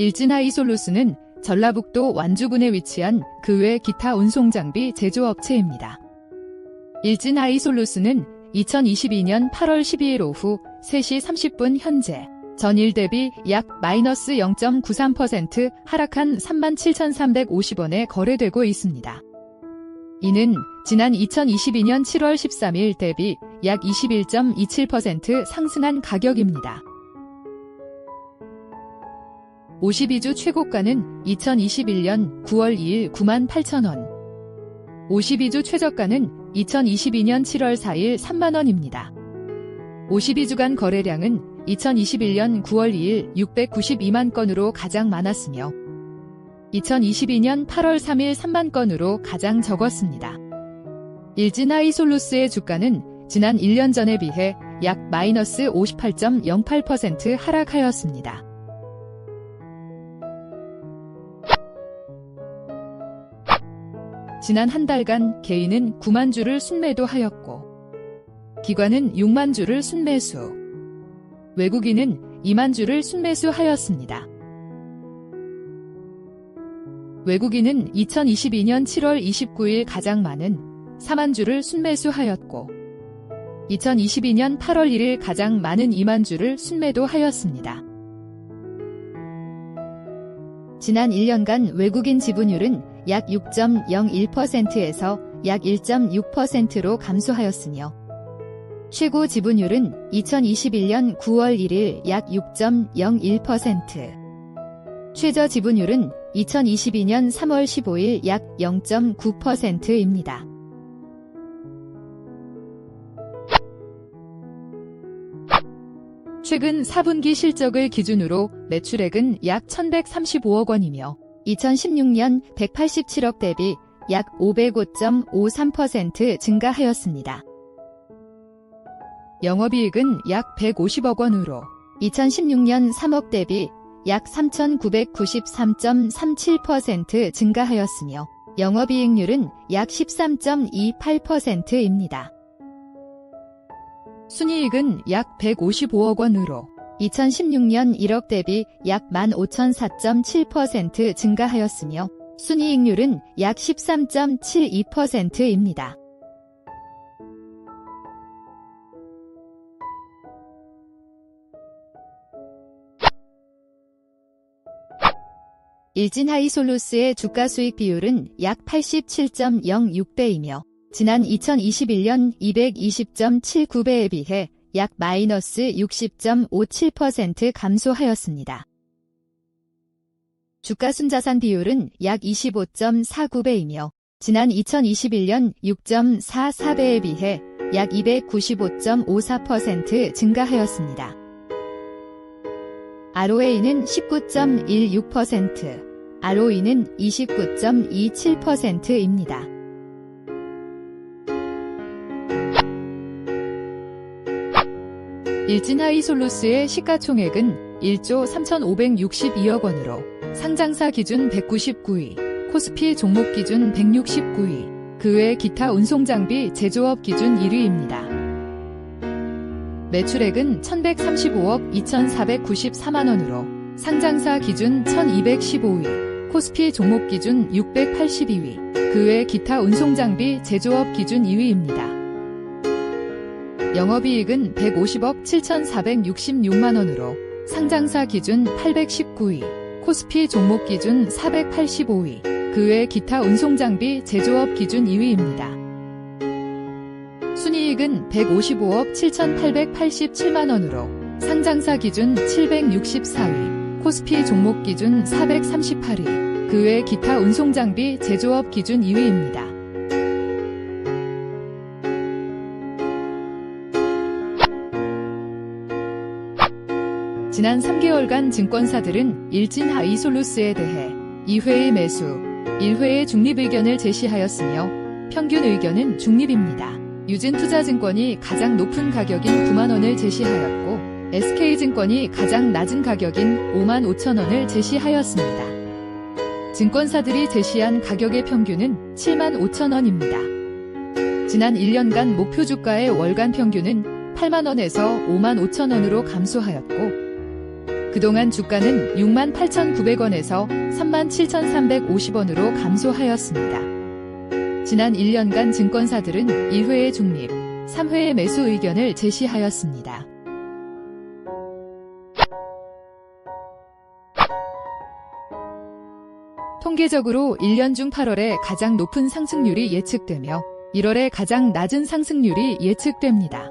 일진하이솔루스는 전라북도 완주군에 위치한 그 외 기타 운송장비 제조업체입니다. 일진하이솔루스는 2022년 8월 12일 오후 3시 30분 현재 전일 대비 약 마이너스 0.93% 하락한 37,350원에 거래되고 있습니다. 이는 지난 2022년 7월 13일 대비 약 21.27% 상승한 가격입니다. 52주 최고가는 2021년 9월 2일 9만 8천원. 52주 최저가는 2022년 7월 4일 3만원입니다. 52주간 거래량은 2021년 9월 2일 692만 건으로 가장 많았으며 2022년 8월 3일 3만 건으로 가장 적었습니다. 일진 하이솔루스의 주가는 지난 1년 전에 비해 약 마이너스 58.08% 하락하였습니다. 지난 한 달간 개인은 9만 주를 순매도 하였고 기관은 6만 주를 순매수, 외국인은 2만 주를 순매수하였습니다. 외국인은 2022년 7월 29일 가장 많은 4만 주를 순매수하였고 2022년 8월 1일 가장 많은 2만 주를 순매도하였습니다. 지난 1년간 외국인 지분율은 약 6.01%에서 약 1.6%로 감소하였으며 최고 지분율은 2021년 9월 1일 약 6.01%, 최저 지분율은 2022년 3월 15일 약 0.9%입니다. 최근 4분기 실적을 기준으로 매출액은 약 1135억 원이며 2016년 187억 대비 약 505.53% 증가하였습니다. 영업이익은 약 150억 원으로 2016년 3억 대비 약 3,993.37% 증가하였으며 영업이익률은 약 13.28%입니다. 순이익은 약 155억 원으로 2016년 1억 대비 약 15,004.7% 증가하였으며 순이익률은 약 13.72%입니다. 일진하이솔루스의 주가 수익 비율은 약 87.06배이며 지난 2021년 220.79배에 비해 약 마이너스 60.57% 감소하였습니다. 주가 순자산 비율은 약 25.49배이며 지난 2021년 6.44배에 비해 약 295.54% 증가하였습니다. ROA는 19.16%, ROE는 29.27%입니다. 일진하이솔루스의 시가총액은 1조 3,562억 원으로 상장사 기준 199위, 코스피 종목 기준 169위, 그 외 기타 운송장비 제조업 기준 1위입니다. 매출액은 1135억 2494만 원으로 상장사 기준 1215위, 코스피 종목 기준 682위, 그 외 기타 운송장비 제조업 기준 2위입니다. 영업이익은 150억 7,466만 원으로 상장사 기준 819위, 코스피 종목 기준 485위, 그 외 기타 운송장비 제조업 기준 2위입니다. 순이익은 155억 7,887만 원으로 상장사 기준 764위, 코스피 종목 기준 438위, 그 외 기타 운송장비 제조업 기준 2위입니다. 지난 3개월간 증권사들은 일진 하이솔루스에 대해 2회의 매수, 1회의 중립 의견을 제시하였으며 평균 의견은 중립입니다. 유진투자증권이 가장 높은 가격인 9만원을 제시하였고 SK증권이 가장 낮은 가격인 5만 5천원을 제시하였습니다. 증권사들이 제시한 가격의 평균은 7만 5천원입니다. 지난 1년간 목표 주가의 월간 평균은 8만원에서 5만 5천원으로 감소하였고 그동안 주가는 68,900원에서 37,350원으로 감소하였습니다. 지난 1년간 증권사들은 2회의 중립, 3회의 매수 의견을 제시하였습니다. 통계적으로 1년 중 8월에 가장 높은 상승률이 예측되며 1월에 가장 낮은 상승률이 예측됩니다.